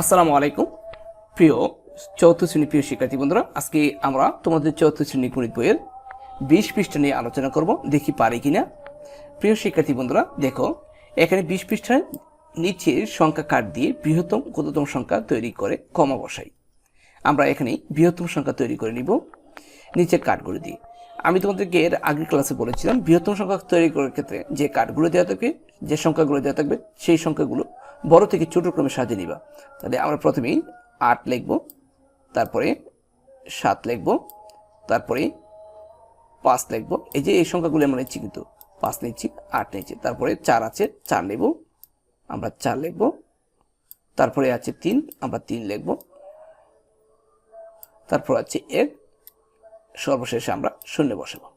আসসালামু আলাইকুম। প্রিয় চৌথ শ্রেণি প্রিয় শিক্ষার্থী বন্ধুরা, আজকে আমরা তোমাদের চৌথ শ্রেণি গণিত বইয়ের বিশ পৃষ্ঠা নিয়ে আলোচনা করব, দেখি পারি কিনা। প্রিয় শিক্ষার্থী বন্ধুরা, দেখো, এখানে বিশ পৃষ্ঠার নিচের সংখ্যা কাট দিয়ে বৃহত্তম ক্ষুদ্রতম সংখ্যা তৈরি করে কমা বসাই। আমরা এখানে বৃহত্তম সংখ্যা তৈরি করে নিব, নিচের কাঠগুলো দিয়ে। আমি তোমাদেরকে এর আগের ক্লাসে বলেছিলাম, বৃহত্তম সংখ্যা তৈরি করার ক্ষেত্রে যে কাঠগুলো দেওয়া থাকবে, যে সংখ্যাগুলো দেওয়া থাকবে, সেই সংখ্যাগুলো বড় থেকে ছোট ক্রমে সাজিয়ে নিবা। তাহলে আমরা প্রথমেই আট লিখব, তারপরে সাত লিখব, তারপরে পাঁচ লিখব। এই যে এই সংখ্যাগুলো আমরা নিচ্ছি কিন্তু, পাঁচ নিচ্ছি, আট নিচ্ছি, তারপরে চার আছে, চার নেব আমরা চার লিখব, তারপরে আছে তিন, আমরা তিন লিখব, তারপর আছে এক, সর্বশেষে আমরা শূন্য বসাবো।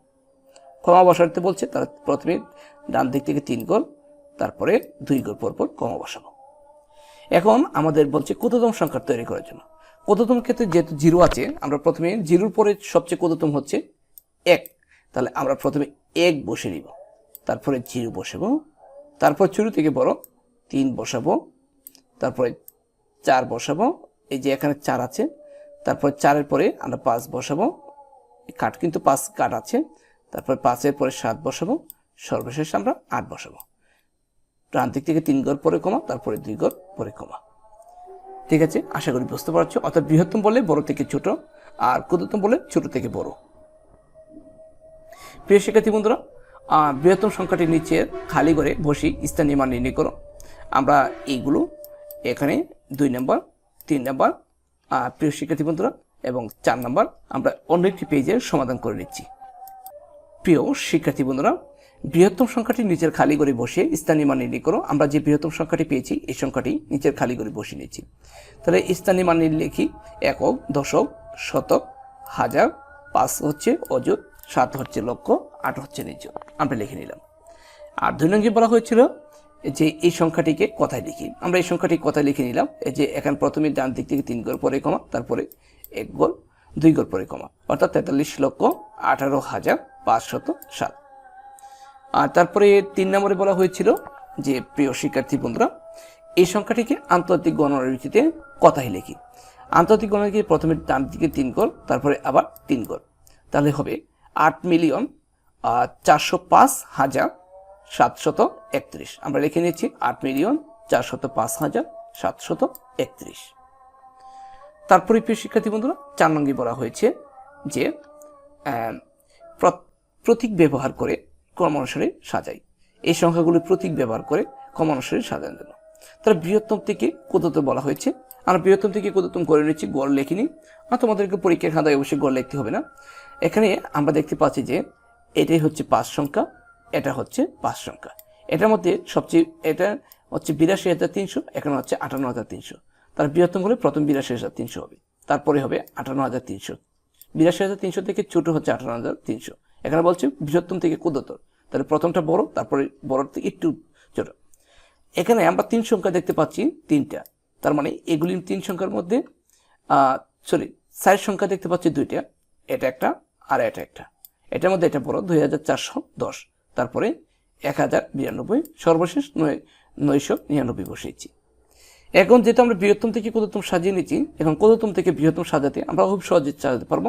কমা বসাতে বলছে তার প্রথমে ডান দিক থেকে তিন গোল, তারপরে দুই গোল পরপর পর কমা বসাবো। এখন আমাদের বলছে কততম সংখ্যা তৈরি করার জন্য। কততম ক্ষেত্রে যেহেতু জিরো আছে, আমরা প্রথমে জিরোর পরে সবচেয়ে কততম হচ্ছে এক। তাহলে আমরা প্রথমে এক বসে নিব, তারপরে জিরো বসাবো, তারপর শুরু থেকে বড় তিন বসাবো, তারপরে চার বসাবো, এই যে এখানে চার আছে, তারপর চারের পরে আমরা পাঁচ বসাবো কাঠ কিন্তু পাঁচ কাঠ আছে, তারপর পাঁচের পরে সাত বসাবো, সর্বশেষ আমরা আট বসাবো। প্রান্তিক থেকে তিন গড় পরে কমা, তারপরে দুই গড় পরে কমা। ঠিক আছে? আশা করি বুঝতে পারছ? অর্থাৎ বৃহত্তম বলে বড় থেকে ছোট, আর ক্ষুদ্রতম বলে ছোট থেকে বড়। প্রিয় শিক্ষার্থী বন্ধুরা বৃহত্তম সংখ্যাটির নিচে খালি করে বসি স্থান নির্মাণ নির্ণয় করো। আমরা এইগুলো এখানে দুই নম্বর, তিন নম্বর প্রিয় শিক্ষার্থী বন্ধুরা, এবং চার নম্বর আমরা অন্য একটি পেজের সমাধান করে নিচ্ছি। প্রিয় শিক্ষার্থী বন্ধুরা বৃহত্তম সংখ্যাটি নিচের খালি করে বসিয়ে স্থানীয় মান নির্ণয় করো। আমরা যে বৃহত্তম সংখ্যাটি পেয়েছি, এই সংখ্যাটি নিচের খালি করে বসিয়ে নিয়েছি। তাহলে স্থানীয় মান লিখি, একক, দশক, শতক, হাজার, পাঁচ হচ্ছে অযুত, সাত হচ্ছে লক্ষ, আট হচ্ছে নিচ। আমরা লিখে নিলাম। আর দুই নম্বরে বলা হয়েছিল যে এই সংখ্যাটিকে কথায় লিখি? আমরা এই সংখ্যাটি কথায় লিখে নিলাম? এই যে এখন প্রথমে ডান দিক থেকে তিন গোল পরে কমা, তারপরে এক গোল, দুই গোল পরে কমা। অর্থাৎ তেতাল্লিশ লক্ষ আঠারো হাজার পাঁচশত সাত। আর তারপরে তিন নম্বরে বলা হয়েছিল যে, প্রিয় শিক্ষার্থী বন্ধুরা, এই সংখ্যাটিকে আন্তর্জাতিক গণনার ভিত্তিতে কথাই লিখি। আন্তর্জাতিক গণনাকে প্রথমে ডান দিকে তিন গোল, তারপরে আবার তিন গোল। তাহলে হবে আট মিলিয়ন চারশো পাঁচ হাজার সাতশত একত্রিশ। আমরা লিখে নিচ্ছি আট মিলিয়ন চারশত পাঁচ হাজার সাতশত একত্রিশ। তারপরে প্রিয় শিক্ষার্থী বন্ধুরা, চার নঙ্গে বলা হয়েছে যে প্রতীক ব্যবহার করে ক্রম অনুসারে সাজাই। এই সংখ্যাগুলি প্রতীক ব্যবহার করে ক্রম অনুসারে সাজানো জন্য তাহলে বৃহত্তম থেকে ক্ষুদ্রতম বলা হয়েছে। আমরা বৃহত্তম থেকে ক্ষুদ্রতম করে নিচ্ছি, গড় লেখিনি আর তোমাদেরকে পরীক্ষার খাতায় অবশ্যই গড় লিখতে হবে না। এখানে আমরা দেখতে পাচ্ছি যে এটাই হচ্ছে পাঁচ সংখ্যা, এটা হচ্ছে পাঁচ সংখ্যা। এটার মধ্যে সবচেয়ে, এটা হচ্ছে বিরাশি হাজার তিনশো, এখানে হচ্ছে আটান্ন হাজার তিনশো। তার বৃহত্তম হলে প্রথম বিরাশি হাজার তিনশো হবে। তারপরে হবে আটান্ন হাজার তিনশো। বিরাশি হাজার তিনশো থেকে ছোটো হচ্ছে আটান্ন হাজার তিনশো। এখানে বলছে বৃহত্তম থেকে ক্ষুদ্রতর। তাহলে প্রথমটা বড়, তারপরে বড় থেকে একটু ছোট। এখানে আমরা তিন সংখ্যা দেখতে পাচ্ছি, তিনটা। তার মানে এগুলি তিন সংখ্যার মধ্যে সরি চার সংখ্যা দেখতে পাচ্ছি দুইটা। এটা একটা, আর এটা একটা। এটার মধ্যে এটা বড়, দুই হাজার চারশো দশ। তারপরে এক হাজার বিরানব্বই, সর্বশেষ নয়, নয়শো নিরানব্বই বসিয়েছি। এখন যেহেতু আমরা বৃহত্তম থেকে ক্ষুদ্রতম সাজিয়ে নিচ্ছি এখন ক্ষুদ্রতম থেকে বৃহত্তম সাজাতে আমরা খুব সহজে সাজাতে পারব।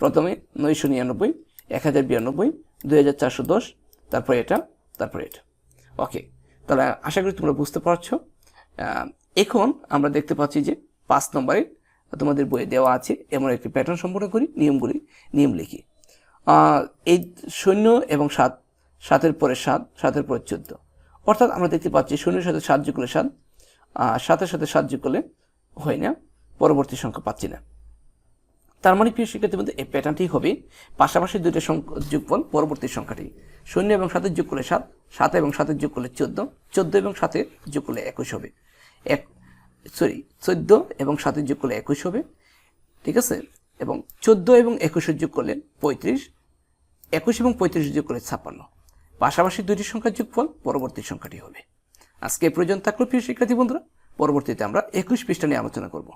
প্রথমে নয়শো নিরানব্বই এক হাজার বিরানব্বই, দুই হাজার চারশো দশ, তারপরে এটা তারপরে এটা। ওকে, তাহলে আশা করি তোমরা বুঝতে পারছ। এখন আমরা দেখতে পাচ্ছি যে পাঁচ নম্বরে তোমাদের বইয়ে দেওয়া আছে এমন একটি প্যাটার্ন সম্পূর্ণ করি, নিয়মগুলি, নিয়ম লিখি। এই শূন্য এবং সাত, সাতের পরে সাত, সাতের পরে চোদ্দ। অর্থাৎ আমরা দেখতে পাচ্ছি শূন্যের সাথে সাত যোগ করলে সাত সাতের সাথে সাত যোগ করলে হয় না, পরবর্তী সংখ্যা পাচ্ছি না। তার মানে প্রিয় শিক্ষার্থীর মধ্যে এই প্যাটার্নটি হবে পাশাপাশি দুইটা যোগফল পরবর্তী সংখ্যাটি। শূন্য এবং সাতের যোগ করলে সাত সাত এবং সাতের যোগ করলে চোদ্দ চোদ্দ এবং সাতের যোগ করলে একুশ হবে। এক সরি চোদ্দ এবং সাতের যোগ করলে একুশ হবে, ঠিক আছে? এবং চোদ্দ এবং একুশের যোগ করলে পঁয়ত্রিশ, একুশ এবং পঁয়ত্রিশ যোগ করলে ছাপ্পান্ন। পাশাপাশি দুইটি সংখ্যার যোগফল পরবর্তী সংখ্যাটি হবে। আজকে এ পর্যন্ত থাকল প্রিয় শিক্ষার্থী বন্ধুরা, পরবর্তীতে আমরা একুশ পৃষ্ঠা নিয়ে আলোচনা করব।